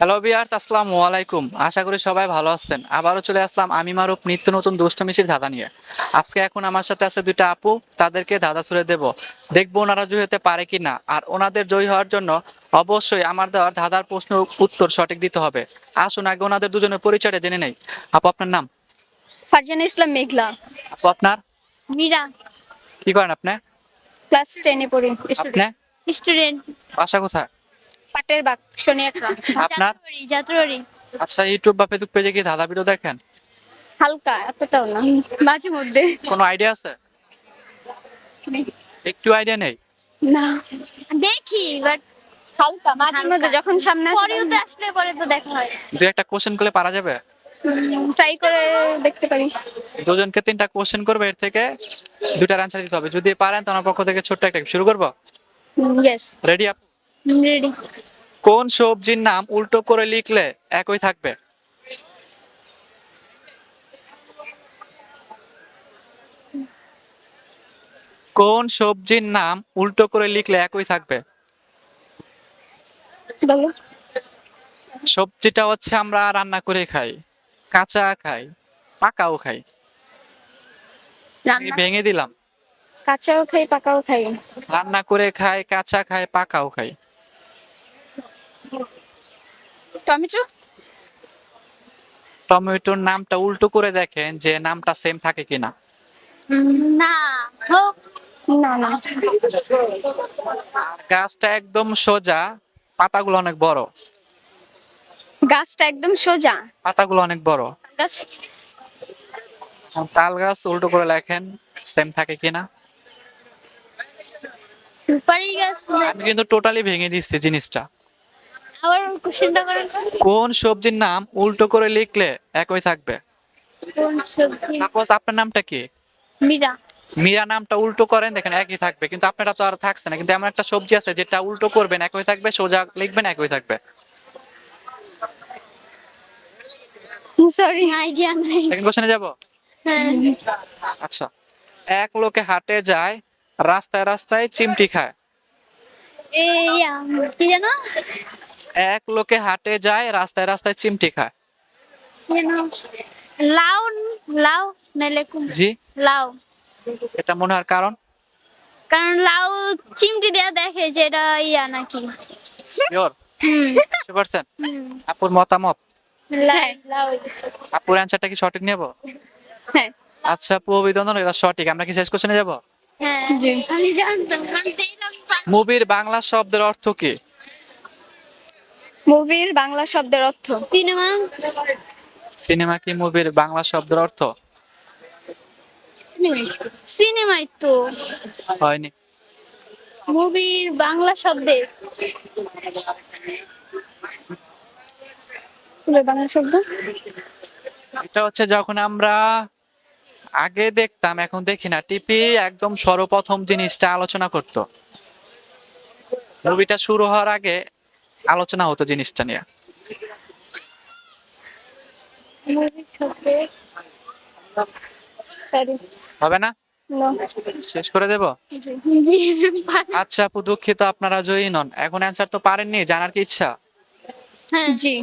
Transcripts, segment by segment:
Hello বিয়ার্স আসসালামু আলাইকুম। আশা করি সবাই ভালো আছেন। আবারও চলে আসলাম আমি মারুপ নিত্য নতুন দুষ্টমিশির ধাঁধা নিয়ে। আজকে এখন আমার সাথে আছে দুইটা আপু তাদেরকে ধাঁধা ছুড়ে দেব। দেখব ওনারা জয়ী হতে পারে কি না আর ওনাদের জয়ী হওয়ার জন্য অবশ্যই আমার দেওয়ার ধাঁধার প্রশ্ন উত্তর সঠিক দিতে হবে। আসুন আগে ওনাদের দুজনের পরিচয়টা জেনে নেই। আপু আপনার নাম? ফারজানা ইসলাম মেঘলা। আপু আপনার? মীরা। কি করেন আপনি? ক্লাস টেনে পড়ি। আপনি? স্টুডেন্ট। বাসা কোথায়? পাটের বাগ শনিয়াকড়া আপনার? যাত্রাবাড়ি আচ্ছা ইউটিউব বা ফেসবুক পেজে কি ধাঁধা ভিডিও দেখেন? হালকা এতটাও না। মাঝে মধ্যে। কোনো আইডিয়া আছে? একটু আইডিয়া নেই? না। দেখি বাট হালকা মাঝে মধ্যে যখন সামনে আসে পরেও তো আসলে পরে তো দেখা হয়। দু একটা কোশ্চেন করলে পারা যাবে? ট্রাই করে দেখতে পারি। দুজনকে তিনটা কোশ্চেন করবে এর থেকে দুটার অ্যান্সার দিতে হবে। যদি পারেন তো আমার পক্ষ থেকে ছোট্ট একটা শুরু করব? Yes ready up? রেডি কোন সবজির নাম উল্টো করে লিখলে একই থাকবে? কোন সবজির নাম উল্টো করে লিখলে একই থাকবে? সবজিটা হচ্ছে আমরা রান্না করে খাই কাঁচা খাই পাকাও খাই। আমি ভেঙে দিলাম। কাঁচাও খাই পাকাও খাই। রান্না করে খাই কাঁচা খাই পাকাও খাই। টমেটো? টমেটোর নামটা উল্টো করে দেখেন যে নামটা সেম থাকে কিনা। না হোক না না। আর গাছটা একদম সোজা পাতাগুলো অনেক বড়। গাছটা একদম সোজা? পাতাগুলো অনেক বড়। গাছ? তাল গাছ উল্টো করে লেখেন সেম থাকে কিনা। সুপারি গাছ আমি কিন্তু টোটালি ভেঙে দিচ্ছি জিনিসটা। আবার কোশ্চেনটা করেন। কোন সবজির নাম উল্টো করে লিখলে একই থাকবে? কোন সবজি? সাপোজ আপনার নামটা কি? মীরা। মীরা নামটা উল্টো করেন দেখেন একই থাকবে। কিন্তু আপনারা তো আর থাকছে না। কিন্তু এমন একটা সবজি আছে যেটা উল্টো করবেন একই থাকবে সোজা লিখবেন একই থাকবে। সরি আইডিয়া নাই। সেকেন্ড কোশ্চেনে যাব? হ্যাঁ। আচ্ছা। এক লোকে হাটে যায় রাস্তায় রাস্তায় চিমটি খায়। এই কি জানো এক লোকে হাটে যায় রাস্তায় রাস্তায় চিমটি খায়। লাউ লাউ নাইলে জি। লাউ। এটা মনে হওয়ার কারণ? কারণ লাউ চিমটি দেয়া দেখে যে এটা ইয়া নাকি। শিওর পারছেন? হুম। আপুর মতামত? আপুর অ্যান্সারটা কি সঠিক নেব? হ্যাঁ। আচ্ছা আপু অভিনন্দন এটা সঠিক। আমরা কি শেষ কোশ্চেনে যাব? হ্যাঁ জি। আমি জানতাম। মুভির বাংলা শব্দের অর্থ কি? মুভির বাংলা শব্দের অর্থ? সিনেমা। সিনেমা কি মুভির বাংলা শব্দের অর্থ? সিনেমাই তো। হয়নি। মুভির বাংলা শব্দের মুভির বাংলা শব্দ? এটা হচ্ছে যখন আমরা আগে দেখতাম এখন দেখি না। টিপি একদম সর্বপ্রথম জিনিসটা আলোচনা করত। মুভিটা শুরু হওয়ার আগে আলোচনা হতো জিনিসটা নিয়ে। হবে না? শেষ করে দেব? আচ্ছা আপু দুঃখিত আপনারা জয়ী নন। এখন অ্যান্সার তো পারেননি জানার কি ইচ্ছা? হ্যাঁ। জি।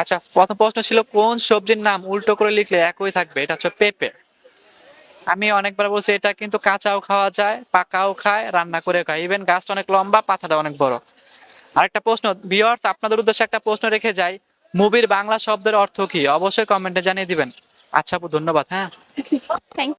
আচ্ছা প্রথম প্রশ্ন ছিল কোন সবজির নাম উল্টো করে লিখলে একই থাকবে? এটা হচ্ছে পেঁপে। আমি অনেকবার বলছি এটা কিন্তু কাঁচাও খাওয়া যায় পাকাও খায় রান্না করে খায়। ইভেন গাছটা অনেক লম্বা পাতাটা অনেক বড়। আরেকটা প্রশ্ন বিয়ার্স আপনাদের উদ্দেশ্যে একটা প্রশ্ন রেখে যাই। মুভির বাংলা শব্দের অর্থ কি? অবশ্যই কমেন্টে জানিয়ে দিবেন। আচ্ছা আপু, ধন্যবাদ হ্যাঁ।